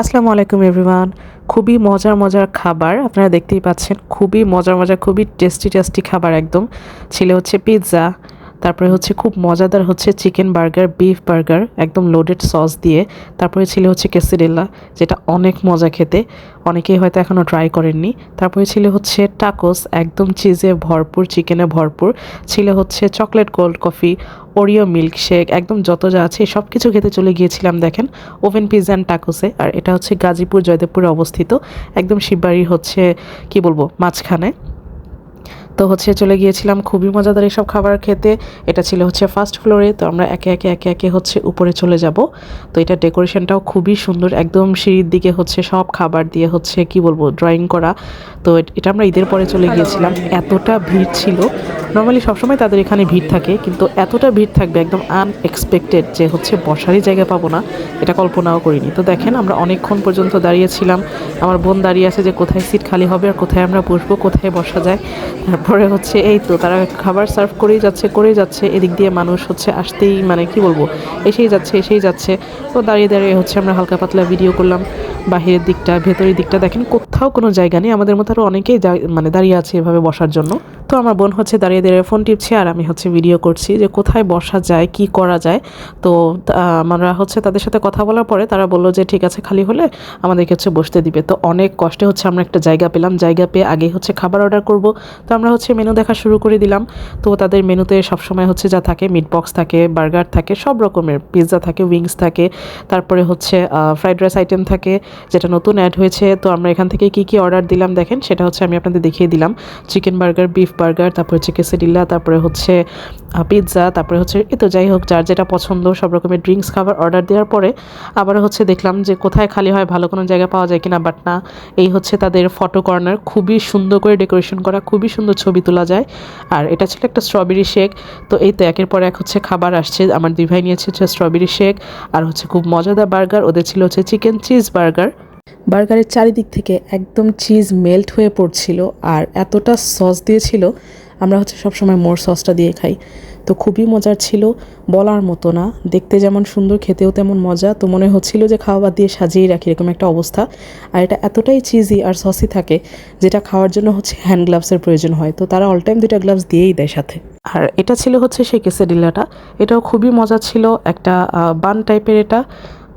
আসসালামু আলাইকুম এভরিওয়ান খুবই মজার মজার খাবার। আপনারা দেখতেই পাচ্ছেন, খুবই মজার মজার, খুবই টেস্টি টেস্টি খাবার একদম। ছিল হচ্ছে পিৎজা তারপরে হচ্ছে খুব মজাদার হচ্ছে চিকেন বার্গার বিফ বার্গার, একদম লোডেড সস দিয়ে। তারপরে ছিল হচ্ছে কেসিডেল্লা যেটা অনেক মজা খেতে। অনেকেই হয়তো এখনও ট্রাই করেননি। তারপরে ছিল হচ্ছে টাকোস একদম চিজে ভরপুর চিকেনে ভরপুর। ছিল হচ্ছে chocolate gold coffee Oreo milkshake একদম যত যা আছে সব কিছু খেতে চলে গিয়েছিলাম, দেখেন। ওভেন পিৎজা অ্যান্ড টাকোসে আর এটা হচ্ছে গাজীপুর, জয়দেবপুরে অবস্থিত। একদম শিববাড়ির হচ্ছে, কি বলব, মাঝখানে। তো হচ্ছে চলে গিয়েছিলাম খুবই মজাদার এইসব খাবার খেতে। এটা ছিল হচ্ছে ফার্স্ট ফ্লোরে তো আমরা একে একে একে একে হচ্ছে উপরে চলে যাব। তো এটা ডেকোরেশনটাও খুবই সুন্দর, একদম সিঁড়ির দিকে হচ্ছে সব খাবার দিয়ে হচ্ছে কি বলব ড্রয়িং করা। তো এটা আমরা ঈদের পরে চলে গিয়েছিলাম। এতটা ভিড় ছিল। নর্মালি সবসময় তাদের এখানে ভিড় থাকে, কিন্তু এতটা ভিড় থাকবে একদম আনএক্সপেক্টেড যে হচ্ছে বসারই জায়গা পাবো না। এটা কল্পনাও করিনি। তো দেখেন আমরা অনেকক্ষণ পর্যন্ত দাঁড়িয়েছিলাম। আমার বোন দাঁড়িয়ে আছে যে কোথায় সিট খালি হবে আর কোথায় আমরা বসবো, কোথায় বসা যায়। হচ্ছে এই তো তারা খাবার সার্ভ করেই যাচ্ছে করেই যাচ্ছে। এদিক দিয়ে মানুষ হচ্ছে আসতেই মানে কি বলব? এসেই যাচ্ছে এসেই যাচ্ছে। তো দাঁড়িয়ে দাঁড়িয়ে হচ্ছে আমরা হালকা পাতলা ভিডিও করলাম। বাহিরের দিকটা, ভেতরের দিকটা দেখেন, কোথাও কোনো জায়গা নেই। আমাদের মতো আরও অনেকেই মানে দাঁড়িয়ে আছে এভাবে বসার জন্য। তো আমার বোন হচ্ছে দাঁড়িয়ে দাঁড়িয়ে ফোন টিপছে আর আমি হচ্ছে ভিডিও করছি যে কোথায় বসা যায়, কি করা যায়। তো আমরা হচ্ছে তাদের সাথে কথা বলার পরে তারা বলল যে, ঠিক আছে, খালি হলে আমাদেরকে হচ্ছে বসতে দিবে। তো অনেক কষ্টে হচ্ছে আমরা একটা জায়গা পেলাম। জায়গা পেয়ে আগে হচ্ছে খাবার অর্ডার করব। তো আমরা হচ্ছে মেনু দেখা শুরু করে দিলাম। তো তাদের মেনুতে সবসময় হচ্ছে যা থাকে মিট বক্স থাকে বার্গার থাকে, সব রকমের পিৎজা থাকে উইংস থাকে, তারপরে হচ্ছে ফ্রাইড রাইস আইটেম থাকে, যেটা নতুন অ্যাড হয়েছে। তো আমরা এখান থেকে কি কি অর্ডার দিলাম দেখেন, সেটা হচ্ছে আমি আপনাদের দেখিয়ে দিলাম। চিকেন বার্গার বিফ বার্গার তারপরে হচ্ছে কেসেডিল্লা তারপরে হচ্ছে পিৎজা তারপরে হচ্ছে এ তো যাই হোক, যার যেটা পছন্দ, সব রকমের ড্রিঙ্কস খাবার অর্ডার দেওয়ার পরে আবার হচ্ছে দেখলাম যে কোথায় খালি হয়, ভালো কোনো জায়গা পাওয়া যায় কিনা বাট না, এই হচ্ছে তাদের ফটো কর্নার খুবই সুন্দর করে ডেকোরেশন করা, খুবই সুন্দর ছবি তোলা যায়। আর এটা ছিল একটা স্ট্রবেরি শেক তো এই তো একের পর এক হচ্ছে খাবার আসছে, আমার দুই ভাই নিয়েছে হচ্ছে স্ট্রবেরি শেক আর হচ্ছে খুব মজাদার বার্গার ওদের ছিল হচ্ছে চিকেন চিজ বার্গার বার্গারের চারিদিক থেকে একদম চিজ মেল্ট হয়ে পড়ছিল আর এতটা সস দিয়েছিল, আমরা হচ্ছে সবসময় মোর সসটা দিয়ে খাই। তো খুবই মজার ছিল, বলার মতো না। দেখতে যেমন সুন্দর, খেতেও তেমন মজা। তো মনে হচ্ছিল যে খাওয়া বাদ দিয়ে সাজিয়ে রাখি এরকম একটা অবস্থা। আর এটা এতটাই চিজি আর সসি থাকে, যেটা খাওয়ার জন্য হচ্ছে হ্যান্ড গ্লাভসের প্রয়োজন হয়। তো তারা অল টাইম দুইটা গ্লাভস দিয়েই দেয় সাথে। আর এটা ছিল হচ্ছে সেই কেসেডিল্লাটা এটাও খুবই মজা ছিল, একটা বান টাইপের এটা।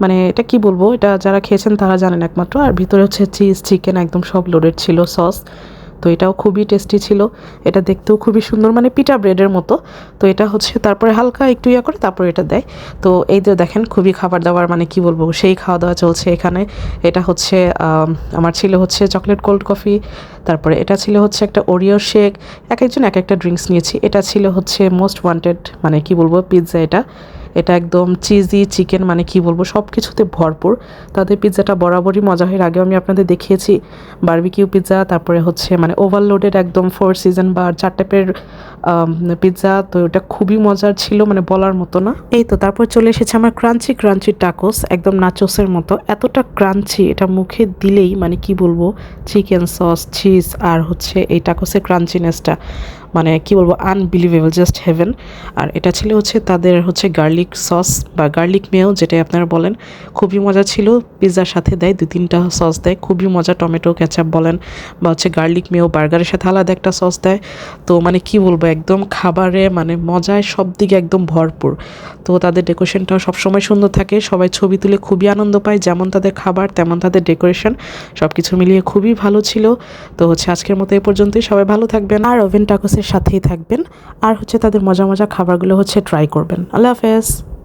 মানে এটা কি বলব? এটা যারা খেয়েছেন তারা জানেন একমাত্র। আর ভিতরে হচ্ছে চিজ চিকেন একদম সব লোডেড ছিল সস তো এটাও খুবই টেস্টি ছিল। এটা দেখতেও খুবই সুন্দর মানে পিটা ব্রেডের মতো। তো এটা হচ্ছে তারপরে হালকা একটু ইয়া করে তারপরে এটা দেয়। তো এই যে দেখেন, খুবই খাবার দাবার মানে কি বলব, সেই খাওয়া দাওয়া চলছে এখানে। এটা হচ্ছে আমার ছিল হচ্ছে চকলেট কোল্ড কফি তারপরে এটা ছিল হচ্ছে একটা ওরিও শেক এক একজন এক একটা ড্রিঙ্কস নিয়েছি। এটা ছিল হচ্ছে মোস্ট ওয়ান্টেড মানে কি বলব পিৎজা এটা। এটা একদম চিজি চিকেন মানে কি বলব সব কিছুতে ভরপুর। তাদের পিৎজাটা বরাবরই মজা হয়। আগেও আমি আপনাদের দেখিয়েছি। বার্বিকিউ পিৎজা, তারপরে হচ্ছে মানে ওভারলোডেড একদম ফোর সিজন বা চার টাইপের পিৎজা তো এটা খুবই মজার ছিল মানে বলার মতো না। এই তো, তারপর চলে এসেছে আমার ক্রাঞ্চি ক্রাঞ্চি টাকোস একদম নাচোসের মতো। এতটা ক্রাঞ্চি এটা মুখে দিলেই মানে কি বলব চিকেন সস চিজ আর হচ্ছে এই টাকোসের ক্রাঞ্চিনেসটা মানে কি বলব আনবিলিভেবল জাস্ট হেভেন আর এটা ছিল হচ্ছে তাদের হচ্ছে গার্লিক সস বা গার্লিক মেয়েও যেটাই আপনারা বলেন। খুবই মজা ছিল পিৎজার সাথে দেয় দু তিনটা সস দেয়। খুবই মজা, টমেটো ক্যাচাপ বলেন। বা হচ্ছে গার্লিক মেয়েও বার্গারের সাথে আলাদা একটা সস দেয়। তো মানে কি বলব একদম খাবারে মানে মজায় সব দিকে একদম ভরপুর। তো তাদের ডেকোরেশনটাও সবসময় সুন্দর থাকে। সবাই ছবি তুলে খুবই আনন্দ পায়। যেমন তাদের খাবার, তেমন তাদের ডেকোরেশন। সব কিছু মিলিয়ে খুবই ভালো ছিল। তো হচ্ছে আজকের মতো এ পর্যন্তই। সবাই ভালো থাকবেন। আর ওভেন টাকোসের সাথেই থাকবেন। আর হচ্ছে তাদের মজা মজা খাবারগুলো হচ্ছে ট্রাই করবেন। আল্লাহ হাফেজ।